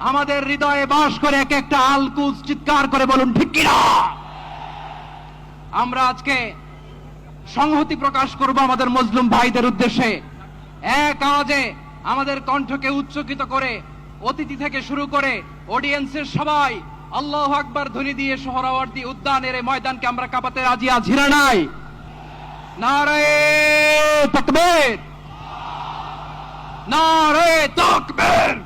আমাদের হৃদয়ে বাস করে এক একটা আলকুজ চিৎকার করে বলুন, ঠিক কিনা? আমরা আজকে সংহতি প্রকাশ করব আমাদের মুসলিম ভাইদের উদ্দেশ্যে। এক আওয়াজে আমাদের কণ্ঠকে উচ্চকিত করে অতিথি থেকে শুরু করে অডিয়েন্সের সবাই আল্লাহ আকবার ধ্বনি দিয়ে সোহরাওয়ার্দী উদ্যানের ময়দানকে আমরা কাঁপাতে রাজি আছি না নাই? নারায়ে তাকবীর! নারায়ে তাকবীর!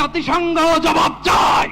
জাতিসংঘ জবাব চায়।